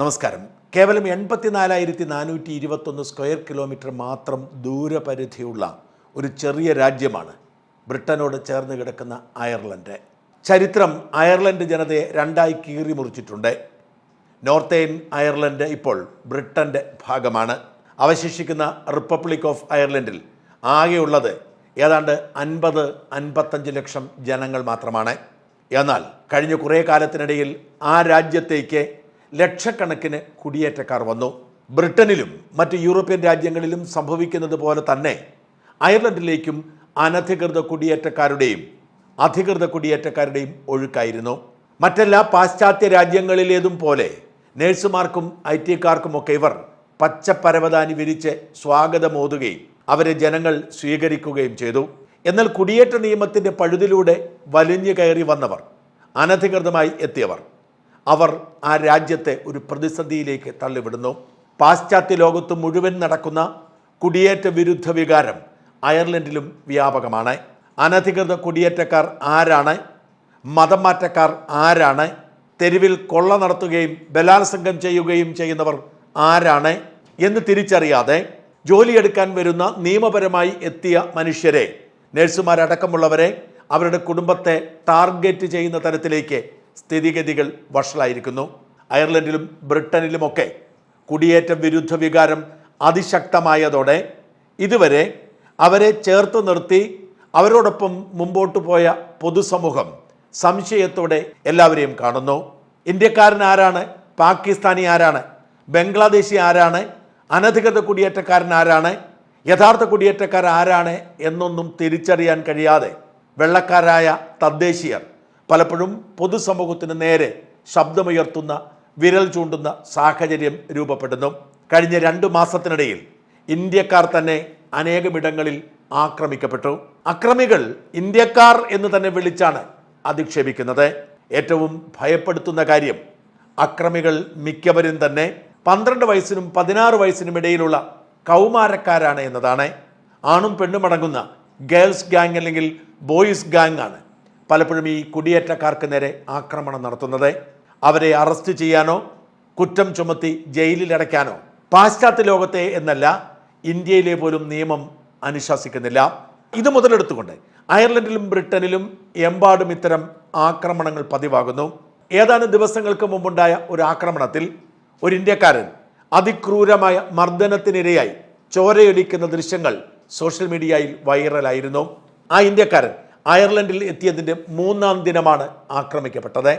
നമസ്കാരം. കേവലം എൺപത്തിനാലായിരത്തി നാനൂറ്റി ഇരുപത്തൊന്ന് സ്ക്വയർ കിലോമീറ്റർ മാത്രം ദൂരപരിധിയുള്ള ഒരു ചെറിയ രാജ്യമാണ് ബ്രിട്ടനോട് ചേർന്ന് കിടക്കുന്ന അയർലൻഡ്. ചരിത്രം അയർലൻഡ് ജനതയെ രണ്ടായി കീറി മുറിച്ചിട്ടുണ്ട്. നോർത്തേൺ അയർലൻഡ് ഇപ്പോൾ ബ്രിട്ടന്റെ ഭാഗമാണ്. അവശേഷിക്കുന്ന റിപ്പബ്ലിക് ഓഫ് അയർലൻഡിൽ ആകെയുള്ളത് ഏതാണ്ട് അൻപത് അൻപത്തഞ്ച് ലക്ഷം ജനങ്ങൾ മാത്രമാണ്. എന്നാൽ കഴിഞ്ഞ കുറേ കാലത്തിനിടയിൽ ആ രാജ്യത്തേക്ക് ലക്ഷക്കണക്കിന് കുടിയേറ്റക്കാർ വന്നു. ബ്രിട്ടനിലും മറ്റ് യൂറോപ്യൻ രാജ്യങ്ങളിലും സംഭവിക്കുന്നത് പോലെ തന്നെ അയർലൻഡിലേക്കും അനധികൃത കുടിയേറ്റക്കാരുടെയും അധികൃത കുടിയേറ്റക്കാരുടെയും ഒഴുക്കായിരുന്നു. മറ്റെല്ലാ പാശ്ചാത്യ രാജ്യങ്ങളിലേതും പോലെ നഴ്സുമാർക്കും ഐ ടിക്കാർക്കുമൊക്കെ ഇവർ പച്ചപ്പരവതാനി വിരിച്ച് സ്വാഗതമോതുകയും അവരെ ജനങ്ങൾ സ്വീകരിക്കുകയും ചെയ്തു. എന്നാൽ കുടിയേറ്റ നിയമത്തിന്റെ പഴുതിലൂടെ വലിഞ്ഞു കയറി വന്നവർ അനധികൃതമായി എത്തിയവർ. അവർ ആ രാജ്യത്തെ ഒരു പ്രതിസന്ധിയിലേക്ക് തള്ളിവിടുന്നു. പാശ്ചാത്യ ലോകത്ത് മുഴുവൻ നടക്കുന്ന കുടിയേറ്റ വിരുദ്ധ വികാരം അയർലൻഡിലും വ്യാപകമാണ്. അനധികൃത കുടിയേറ്റക്കാർ ആരാണ്? മതം മാറ്റക്കാർ ആരാണ്? തെരുവിൽ കൊള്ള നടത്തുകയും ബലാത്സംഗം ചെയ്യുകയും ചെയ്യുന്നവർ ആരാണ് എന്ന് തിരിച്ചറിയാതെ ജോലിയെടുക്കാൻ വരുന്ന നിയമപരമായി എത്തിയ മനുഷ്യരെ നഴ്സുമാരടക്കമുള്ളവരെ അവരുടെ കുടുംബത്തെ ടാർഗറ്റ് ചെയ്യുന്ന തരത്തിലേക്ക് സ്ഥിതിഗതികൾ വഷളായിരിക്കുന്നു. അയർലൻഡിലും ബ്രിട്ടനിലുമൊക്കെ കുടിയേറ്റ വിരുദ്ധ വികാരം അതിശക്തമായതോടെ ഇതുവരെ അവരെ ചേർത്ത് നിർത്തി അവരോടൊപ്പം മുമ്പോട്ട് പോയ പൊതുസമൂഹം സംശയത്തോടെ എല്ലാവരെയും കാണുന്നു. ഇന്ത്യക്കാരൻ ആരാണ്? പാകിസ്ഥാനി ആരാണ്? ബംഗ്ലാദേശി ആരാണ്? അനധികൃത കുടിയേറ്റക്കാരൻ ആരാണ്? യഥാർത്ഥ കുടിയേറ്റക്കാർ ആരാണ്? എന്നൊന്നും തിരിച്ചറിയാൻ കഴിയാതെ വെള്ളക്കാരായ തദ്ദേശീയർ പലപ്പോഴും പൊതുസമൂഹത്തിന് നേരെ ശബ്ദമുയർത്തുന്ന വിരൽ ചൂണ്ടുന്ന സാഹചര്യം രൂപപ്പെടുന്നു. കഴിഞ്ഞ രണ്ട് മാസത്തിനിടയിൽ ഇന്ത്യക്കാർ തന്നെ അനേകമിടങ്ങളിൽ ആക്രമിക്കപ്പെട്ടു. അക്രമികൾ ഇന്ത്യക്കാർ എന്ന് തന്നെ വിളിച്ചാണ് അധിക്ഷേപിക്കുന്നത്. ഏറ്റവും ഭയപ്പെടുത്തുന്ന കാര്യം അക്രമികൾ മിക്കവരും തന്നെ പന്ത്രണ്ട് വയസ്സിനും പതിനാറ് വയസ്സിനും ഇടയിലുള്ള കൗമാരക്കാരാണ് എന്നതാണ്. ആണും പെണ്ണും അടങ്ങുന്ന ഗേൾസ് ഗാങ് അല്ലെങ്കിൽ ബോയ്സ് ഗാങ് ആണ്. പലപ്പോഴും ഈ കുടിയേറ്റക്കാർക്ക് നേരെ ആക്രമണം നടത്തുന്നത്. അവരെ അറസ്റ്റ് ചെയ്യാനോ കുറ്റം ചുമത്തി ജയിലിലടയ്ക്കാനോ പാശ്ചാത്യ ലോകത്തെ എന്നല്ല ഇന്ത്യയിലെ പോലും നിയമം അനുശാസിക്കുന്നില്ല. ഇത് മുതലെടുത്തുകൊണ്ട് അയർലൻഡിലും ബ്രിട്ടനിലും എമ്പാടും ഇത്തരം ആക്രമണങ്ങൾ പതിവാകുന്നു. ഏതാനും ദിവസങ്ങൾക്ക് മുമ്പുണ്ടായ ഒരു ആക്രമണത്തിൽ ഒരു ഇന്ത്യക്കാരൻ അതിക്രൂരമായ മർദ്ദനത്തിനിരയായി ചോരയൊലിക്കുന്ന ദൃശ്യങ്ങൾ സോഷ്യൽ മീഡിയയിൽ വൈറലായിരുന്നു. ആ ഇന്ത്യക്കാരൻ അയർലൻഡിൽ എത്തിയതിന്റെ മൂന്നാം ദിനമാണ് ആക്രമിക്കപ്പെട്ടത്.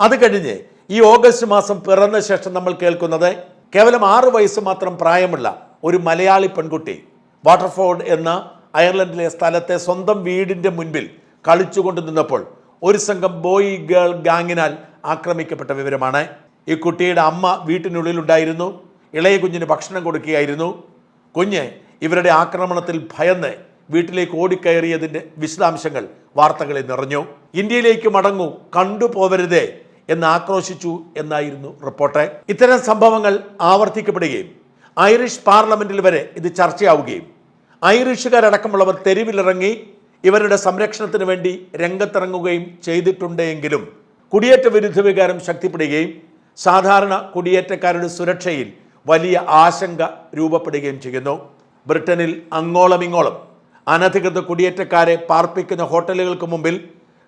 അത് കഴിഞ്ഞ് ഈ ഓഗസ്റ്റ് മാസം പിറന്ന ശേഷം നമ്മൾ കേൾക്കുന്നത് കേവലം ആറ് വയസ്സ് മാത്രം പ്രായമുള്ള ഒരു മലയാളി പെൺകുട്ടി വാട്ടർഫോർഡ് എന്ന അയർലൻഡിലെ സ്ഥലത്തെ സ്വന്തം വീടിന്റെ മുൻപിൽ കളിച്ചുകൊണ്ട് നിന്നപ്പോൾ ഒരു സംഘം ബോയ് ഗേൾ ഗാങ്ങിനാൽ ആക്രമിക്കപ്പെട്ട വിവരമാണ്. ഈ കുട്ടിയുടെ അമ്മ വീട്ടിനുള്ളിലുണ്ടായിരുന്നു ഇളയ കുഞ്ഞിന് ഭക്ഷണം കൊടുക്കുകയായിരുന്നു. കുഞ്ഞ് ഇവരുടെ ആക്രമണത്തിൽ ഭയന്ന് വീട്ടിലേക്ക് ഓടിക്കയറിയതിന്റെ വിശദാംശങ്ങൾ വാർത്തകളിൽ നിറഞ്ഞു. ഇന്ത്യയിലേക്ക് മടങ്ങൂ കണ്ടുപോവരുതേ എന്ന് ആക്രോശിച്ചു എന്നായിരുന്നു റിപ്പോർട്ട്. ഇത്തരം സംഭവങ്ങൾ ആവർത്തിക്കപ്പെടുകയും ഐറിഷ് പാർലമെന്റിൽ വരെ ഇത് ചർച്ചയാവുകയും ഐറിഷുകാരടക്കമുള്ളവർ തെരുവിലിറങ്ങി ഇവരുടെ സംരക്ഷണത്തിന് വേണ്ടി രംഗത്തിറങ്ങുകയും ചെയ്തിട്ടുണ്ടെങ്കിലും കുടിയേറ്റ വിരുദ്ധ വികാരം ശക്തിപ്പെടുകയും സാധാരണ കുടിയേറ്റക്കാരുടെ സുരക്ഷയിൽ വലിയ ആശങ്ക രൂപപ്പെടുകയും ചെയ്യുന്നു. ബ്രിട്ടനിൽ അങ്ങോളം ഇങ്ങോളം അനധികൃത കുടിയേറ്റക്കാരെ പാർപ്പിക്കുന്ന ഹോട്ടലുകൾക്ക് മുമ്പിൽ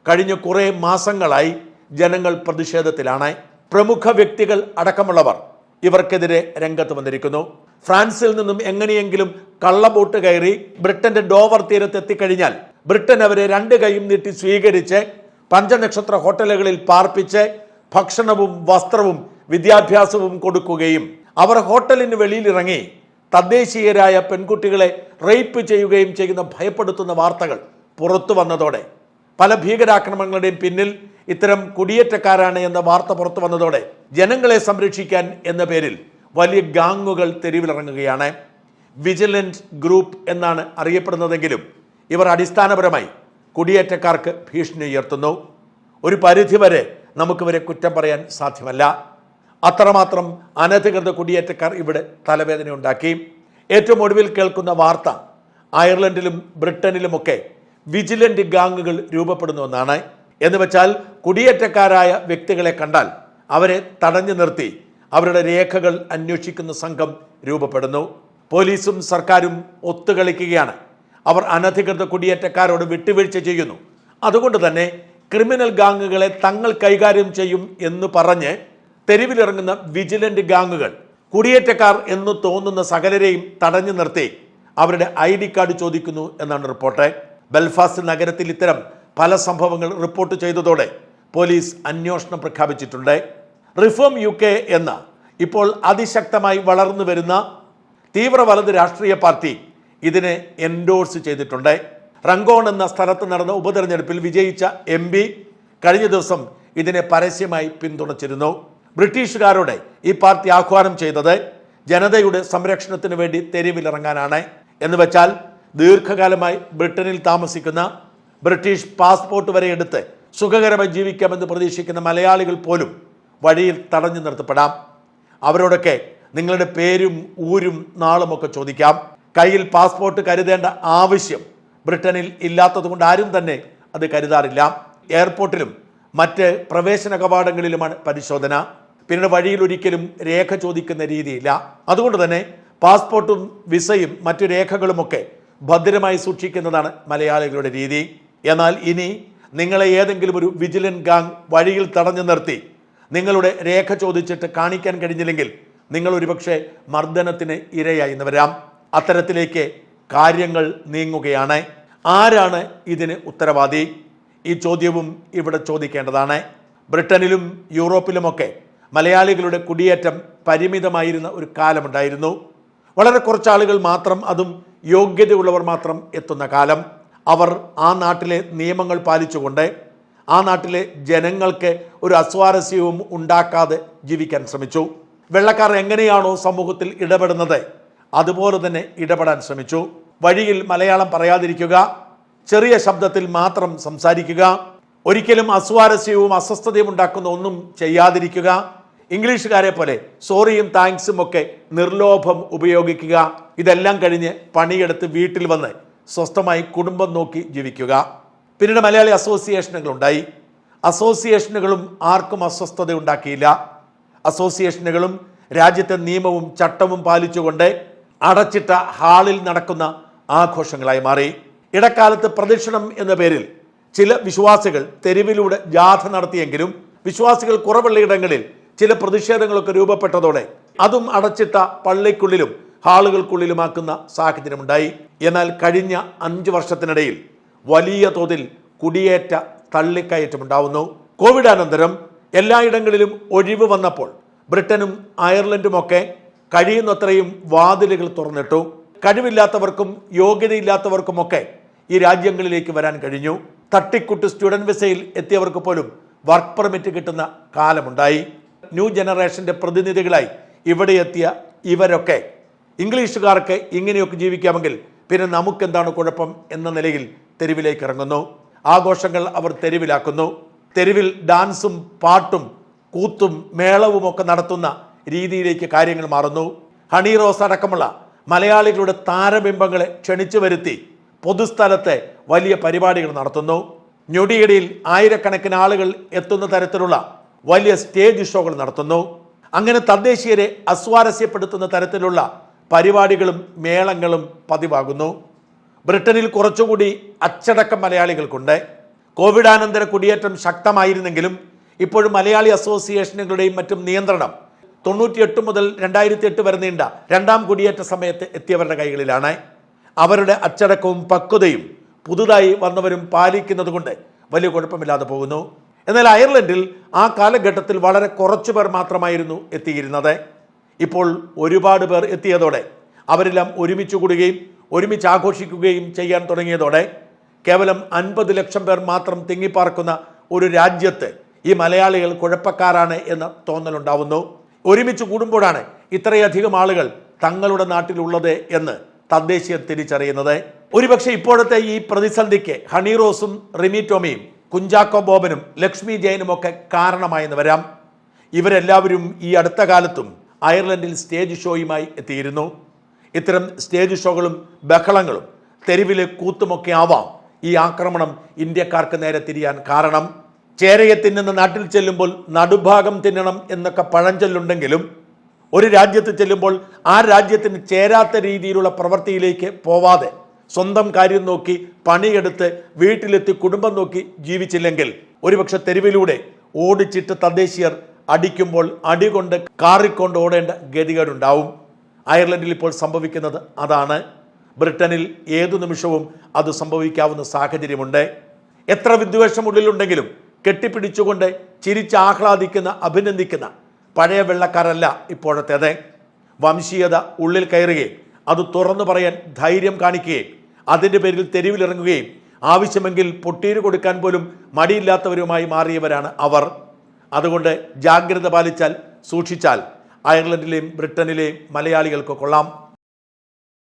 കഴിഞ്ഞ കുറേ മാസങ്ങളായി ജനങ്ങൾ പ്രതിഷേധത്തിലാണ് പ്രമുഖ വ്യക്തികൾ അടക്കമുള്ളവർ ഇവർക്കെതിരെ രംഗത്ത് വന്നിരിക്കുന്നു. ഫ്രാൻസിൽ നിന്നും എങ്ങനെയെങ്കിലും കള്ളബോട്ട് കയറി ബ്രിട്ടന്റെ ഡോവർ തീരത്ത് എത്തിക്കഴിഞ്ഞാൽ ബ്രിട്ടൻ അവരെ രണ്ട് കൈയും നീട്ടി സ്വീകരിച്ച് പഞ്ചനക്ഷത്ര ഹോട്ടലുകളിൽ പാർപ്പിച്ച് ഭക്ഷണവും വസ്ത്രവും വിദ്യാഭ്യാസവും കൊടുക്കുകയും അവർ ഹോട്ടലിന് വെളിയിലിറങ്ങി തദ്ദേശീയരായ പെൺകുട്ടികളെ റേപ്പ് ചെയ്യുകയും ചെയ്യുന്ന ഭയപ്പെടുത്തുന്ന വാർത്തകൾ പുറത്തു വന്നതോടെ പല ഭീകരാക്രമണങ്ങളുടെയും പിന്നിൽ ഇത്തരം കുടിയേറ്റക്കാരാണ് എന്ന വാർത്ത പുറത്തു വന്നതോടെ ജനങ്ങളെ സംരക്ഷിക്കാൻ എന്ന പേരിൽ വലിയ ഗാങ്ങുകൾ തെരുവിലിറങ്ങുകയാണ്. വിജിലന്റ് ഗ്രൂപ്പ് എന്നാണ് അറിയപ്പെടുന്നതെങ്കിലും ഇവർ അടിസ്ഥാനപരമായി കുടിയേറ്റക്കാർക്ക് ഭീഷണി ഉയർത്തുന്നു. ഒരു പരിധിവരെ നമുക്കിവരെ കുറ്റം പറയാൻ സാധ്യമല്ല. അത്രമാത്രം അനധികൃത കുടിയേറ്റക്കാർ ഇവിടെ തലവേദന ഉണ്ടാക്കി. ഏറ്റവും ഒടുവിൽ കേൾക്കുന്ന വാർത്ത അയർലൻഡിലും ബ്രിട്ടനിലുമൊക്കെ വിജിലന്റ് ഗാങ്ങുകൾ രൂപപ്പെടുന്നുവെന്നാണ്. എന്ന് വെച്ചാൽ കുടിയേറ്റക്കാരായ വ്യക്തികളെ കണ്ടാൽ അവരെ തടഞ്ഞു നിർത്തി അവരുടെ രേഖകൾ അന്വേഷിക്കുന്ന സംഘം രൂപപ്പെടുന്നു. പോലീസും സർക്കാരും ഒത്തുകളിക്കുകയാണ്. അവർ അനധികൃത കുടിയേറ്റക്കാരോട് വിട്ടുവീഴ്ച ചെയ്യുന്നു. അതുകൊണ്ട് തന്നെ ക്രിമിനൽ ഗാങ്ങുകളെ തങ്ങൾ കൈകാര്യം ചെയ്യും എന്ന് പറഞ്ഞ് തെരുവിലിറങ്ങുന്ന വിജിലന്റ് ഗാങ്ങുകൾ കുടിയേറ്റക്കാർ എന്ന് തോന്നുന്ന സകലരെയും തടഞ്ഞു നിർത്തി. അവരുടെ ഐ ഡി കാർഡ് ചോദിക്കുന്നു എന്നാണ് റിപ്പോർട്ട്. ബെൽഫാസ്റ്റ് നഗരത്തിൽ ഇത്തരം പല സംഭവങ്ങൾ റിപ്പോർട്ട് ചെയ്തതോടെ പോലീസ് അന്വേഷണം പ്രഖ്യാപിച്ചിട്ടുണ്ട്. റിഫോം യു കെ എന്ന ഇപ്പോൾ അതിശക്തമായി വളർന്നു വരുന്ന തീവ്ര വലത് രാഷ്ട്രീയ പാർട്ടി ഇതിനെ എൻഡോഴ്സ് ചെയ്തിട്ടുണ്ട്. റങ്കോൺ എന്ന സ്ഥലത്ത് നടന്ന ഉപതെരഞ്ഞെടുപ്പിൽ വിജയിച്ച എം കഴിഞ്ഞ ദിവസം ഇതിനെ പരസ്യമായി പിന്തുണച്ചിരുന്നു. ബ്രിട്ടീഷുകാരോട് ഈ പാർട്ടി ആഹ്വാനം ചെയ്തത് ജനതയുടെ സംരക്ഷണത്തിന് വേണ്ടി തെരുവിലിറങ്ങാനാണ് എന്ന് വെച്ചാൽ ദീർഘകാലമായി ബ്രിട്ടനിൽ താമസിക്കുന്ന ബ്രിട്ടീഷ് പാസ്പോർട്ട് വരെ എടുത്ത് സുഖകരമായി ജീവിക്കാമെന്ന് പ്രതീക്ഷിക്കുന്ന മലയാളികൾ പോലും വഴിയിൽ തടഞ്ഞു നിർത്തപ്പെടാം. അവരോടൊക്കെ നിങ്ങളുടെ പേരും ഊരും നാളുമൊക്കെ ചോദിക്കാം. കയ്യിൽ പാസ്പോർട്ട് കരുതേണ്ട ആവശ്യം ബ്രിട്ടനിൽ ഇല്ലാത്തതുകൊണ്ട് ആരും തന്നെ അത് കരുതാറില്ല. എയർപോർട്ടിലും മറ്റ് പ്രവേശന കവാടങ്ങളിലുമാണ് പരിശോധന. പിന്നീട് വഴിയിൽ ഒരിക്കലും രേഖ ചോദിക്കുന്ന രീതിയില്ല. അതുകൊണ്ട് തന്നെ പാസ്പോർട്ടും വിസയും മറ്റു രേഖകളുമൊക്കെ ഭദ്രമായി സൂക്ഷിക്കുന്നതാണ് മലയാളികളുടെ രീതി. എന്നാൽ ഇനി നിങ്ങളെ ഏതെങ്കിലും ഒരു വിജിലൻ ഗാങ് വഴിയിൽ തടഞ്ഞു നിർത്തി നിങ്ങളുടെ രേഖ ചോദിച്ചിട്ട് കാണിക്കാൻ കഴിഞ്ഞില്ലെങ്കിൽ നിങ്ങൾ ഒരുപക്ഷെ മർദ്ദനത്തിന് ഇരയായി എന്ന് വരാം. അത്തരത്തിലേക്ക് കാര്യങ്ങൾ നീങ്ങുകയാണ്. ആരാണ് ഇതിന് ഉത്തരവാദി? ഈ ചോദ്യവും ഇവിടെ ചോദിക്കേണ്ടതാണ്. ബ്രിട്ടനിലും യൂറോപ്പിലുമൊക്കെ മലയാളികളുടെ കുടിയേറ്റം പരിമിതമായിരുന്ന ഒരു കാലമുണ്ടായിരുന്നു. വളരെ കുറച്ച് ആളുകൾ മാത്രം അതും യോഗ്യതയുള്ളവർ മാത്രം എത്തുന്ന കാലം. അവർ ആ നാട്ടിലെ നിയമങ്ങൾ പാലിച്ചുകൊണ്ട് ആ നാട്ടിലെ ജനങ്ങൾക്ക് ഒരു അസ്വാരസ്യവും ഉണ്ടാക്കാതെ ജീവിക്കാൻ ശ്രമിച്ചു. വെള്ളക്കാർ എങ്ങനെയാണോ സമൂഹത്തിൽ ഇടപെടുന്നത് അതുപോലെ തന്നെ ഇടപെടാൻ ശ്രമിച്ചു. വഴിയിൽ മലയാളം പറയാതിരിക്കുക ചെറിയ ശബ്ദത്തിൽ മാത്രം സംസാരിക്കുക ഒരിക്കലും അസ്വാരസ്യവും അസ്വസ്ഥതയും ഉണ്ടാക്കുന്ന ഒന്നും ചെയ്യാതിരിക്കുക ഇംഗ്ലീഷുകാരെ പോലെ സോറിയും താങ്ക്സും ഒക്കെ നിർലോഭം ഉപയോഗിക്കുക. ഇതെല്ലാം കഴിഞ്ഞ് പണിയെടുത്ത് വീട്ടിൽ വന്ന് സ്വസ്ഥമായി കുടുംബം നോക്കി ജീവിക്കുക. പിന്നീട് മലയാളി അസോസിയേഷനുകൾ ഉണ്ടായി അസോസിയേഷനുകളും ആർക്കും അസ്വസ്ഥത ഉണ്ടാക്കിയില്ല. അസോസിയേഷനുകളും രാജ്യത്തെ നിയമവും ചട്ടവും പാലിച്ചുകൊണ്ട് അടച്ചിട്ട ഹാളിൽ നടക്കുന്ന ആഘോഷങ്ങളായി മാറി. ഇടക്കാലത്ത് പ്രദക്ഷിണം എന്ന പേരിൽ ചില വിശ്വാസികൾ തെരുവിലൂടെ ജാഥ നടത്തിയെങ്കിലും വിശ്വാസികൾ കുറവുള്ള ഇടങ്ങളിൽ ചില പ്രതിഷേധങ്ങളൊക്കെ രൂപപ്പെട്ടതോടെ അതും അടച്ചിട്ട പള്ളിക്കുള്ളിലും ഹാളുകൾക്കുള്ളിലുമാക്കുന്ന സാഹചര്യമുണ്ടായി. എന്നാൽ കഴിഞ്ഞ അഞ്ച് വർഷത്തിനിടയിൽ വലിയ തോതിൽ കുടിയേറ്റ തള്ളിക്കയറ്റമുണ്ടാവുന്നു. കോവിഡ് അനന്തരം എല്ലായിടങ്ങളിലും ഒഴിവ് വന്നപ്പോൾ ബ്രിട്ടനും അയർലൻഡുമൊക്കെ കഴിയുന്നത്രയും വാതിലുകൾ തുറന്നിട്ടു. കഴിവില്ലാത്തവർക്കും യോഗ്യതയില്ലാത്തവർക്കുമൊക്കെ ഈ രാജ്യങ്ങളിലേക്ക് വരാൻ കഴിഞ്ഞു. തട്ടിക്കുട്ട് സ്റ്റുഡന്റ് വിസയിൽ എത്തിയവർക്ക് പോലും വർക്ക് പെർമിറ്റ് കിട്ടുന്ന കാലമുണ്ടായി. ന്യൂ ജനറേഷന്റെ പ്രതിനിധികളായി ഇവിടെ എത്തിയ ഇവരൊക്കെ ഇംഗ്ലീഷുകാർക്ക് ഇങ്ങനെയൊക്കെ ജീവിക്കാമെങ്കിൽ പിന്നെ നമുക്കെന്താണ് കുഴപ്പം എന്ന നിലയിൽ തെരുവിലേക്ക് ഇറങ്ങുന്നു. ആഘോഷങ്ങൾ അവർ തെരുവിലാക്കുന്നു. തെരുവിൽ ഡാൻസും പാട്ടും കൂത്തും മേളവും ഒക്കെ നടത്തുന്ന രീതിയിലേക്ക് കാര്യങ്ങൾ മാറുന്നു. ഹണി റോസ് അടക്കമുള്ള മലയാളികളുടെ താരബിംബങ്ങളെ ക്ഷണിച്ചു വരുത്തി പൊതുസ്ഥലത്തെ വലിയ പരിപാടികൾ നടത്തുന്നു. ഞൊടിയിടയിൽ ആയിരക്കണക്കിന് ആളുകൾ എത്തുന്ന തരത്തിലുള്ള വലിയ സ്റ്റേജ് ഷോകൾ നടത്തുന്നു. അങ്ങനെ തദ്ദേശീയരെ അസ്വാരസ്യപ്പെടുത്തുന്ന തരത്തിലുള്ള പരിപാടികളും മേളങ്ങളും പതിവാകുന്നു. ബ്രിട്ടനിൽ കുറച്ചുകൂടി അച്ചടക്കം മലയാളികൾക്കുണ്ട്. കോവിഡാനന്തര കുടിയേറ്റം ശക്തമായിരുന്നെങ്കിലും ഇപ്പോഴും മലയാളി അസോസിയേഷനുകളുടെയും മറ്റും നിയന്ത്രണം തൊണ്ണൂറ്റിയെട്ട് മുതൽ രണ്ടായിരത്തി എട്ട് വരെ നീണ്ട രണ്ടാം കുടിയേറ്റ സമയത്ത് എത്തിയവരുടെ കൈകളിലാണ്. അവരുടെ അച്ചടക്കവും പക്വതയും പുതുതായി വന്നവരും പാലിക്കുന്നതുകൊണ്ട് വലിയ കുഴപ്പമില്ലാതെ പോകുന്നു. എന്നാൽ അയർലൻഡിൽ ആ കാലഘട്ടത്തിൽ വളരെ കുറച്ചു പേർ മാത്രമായിരുന്നു എത്തിയിരുന്നത്. ഇപ്പോൾ ഒരുപാട് പേർ എത്തിയതോടെ അവരെല്ലാം ഒരുമിച്ച് കൂടുകയും ഒരുമിച്ച് ആഘോഷിക്കുകയും ചെയ്യാൻ തുടങ്ങിയതോടെ കേവലം അൻപത് ലക്ഷം പേർ മാത്രം തിങ്ങിപ്പാർക്കുന്ന ഒരു രാജ്യത്ത് ഈ മലയാളികൾ കുഴപ്പക്കാരാണ് എന്ന തോന്നലുണ്ടാവുന്നു. ഒരുമിച്ച് കൂടുമ്പോഴാണ് ഇത്രയധികം ആളുകൾ തങ്ങളുടെ നാട്ടിലുള്ളത് എന്ന് തദ്ദേശീയർ തിരിച്ചറിയുന്നത്. ഒരുപക്ഷെ ഇപ്പോഴത്തെ ഈ പ്രതിസന്ധിക്ക് ഹണിറോസും റിമി ടോമിയും കുഞ്ചാക്കോ ബോബനും ലക്ഷ്മി ജയനും ഒക്കെ കാരണമായെന്ന് വരാം. ഇവരെല്ലാവരും ഈ അടുത്ത കാലത്തും അയർലൻഡിൽ സ്റ്റേജ് ഷോയുമായി എത്തിയിരുന്നു. ഇത്തരം സ്റ്റേജ് ഷോകളും ബഹളങ്ങളും തെരുവിലെ കൂത്തുമൊക്കെ ആവാം ഈ ആക്രമണം ഇന്ത്യക്കാർക്ക് നേരെ തിരിയാൻ കാരണം. ചേരയെ തിന്നുന്ന നാട്ടിൽ ചെല്ലുമ്പോൾ നടുഭാഗം തിന്നണം എന്നൊക്കെ പഴഞ്ചൊല്ലുണ്ടെങ്കിലും ഒരു രാജ്യത്ത് ചെല്ലുമ്പോൾ ആ രാജ്യത്തിന് ചേരാത്ത രീതിയിലുള്ള പ്രവൃത്തിയിലേക്ക് പോവാതെ സ്വന്തം കാര്യം നോക്കി പണിയെടുത്ത് വീട്ടിലെത്തി കുടുംബം നോക്കി ജീവിച്ചില്ലെങ്കിൽ ഒരുപക്ഷെ തെരുവിലൂടെ ഓടിച്ചിട്ട് തദ്ദേശീയർ അടിക്കുമ്പോൾ അടികൊണ്ട് കാറിക്കൊണ്ട് ഓടേണ്ട ഗതികേടുണ്ടാവും. അയർലൻഡിൽ ഇപ്പോൾ സംഭവിക്കുന്നത് അതാണ്. ബ്രിട്ടനിൽ ഏതു നിമിഷവും അത് സംഭവിക്കാവുന്ന സാഹചര്യമുണ്ട്. എത്ര വിദ്വേഷമുള്ളിലുണ്ടെങ്കിലും കെട്ടിപ്പിടിച്ചുകൊണ്ട് ചിരിച്ച് ആഹ്ലാദിക്കുന്ന അഭിനന്ദിക്കുന്ന പഴയ വെള്ളക്കാരല്ല ഇപ്പോഴത്തേത്. വംശീയത ഉള്ളിൽ കയറുകയും അത് തുറന്നു പറയാൻ ധൈര്യം കാണിക്കുകയും അതിന്റെ പേരിൽ തെരുവിലിറങ്ങുകയും ആവശ്യമെങ്കിൽ പൊട്ടീര് കൊടുക്കാൻ പോലും മടിയില്ലാത്തവരുമായി മാറിയവരാണ് അവർ. അതുകൊണ്ട് ജാഗ്രത പാലിച്ചാൽ സൂക്ഷിച്ചാൽ അയർലൻഡിലെയും ബ്രിട്ടനിലെയും മലയാളികൾക്ക് കൊള്ളാം.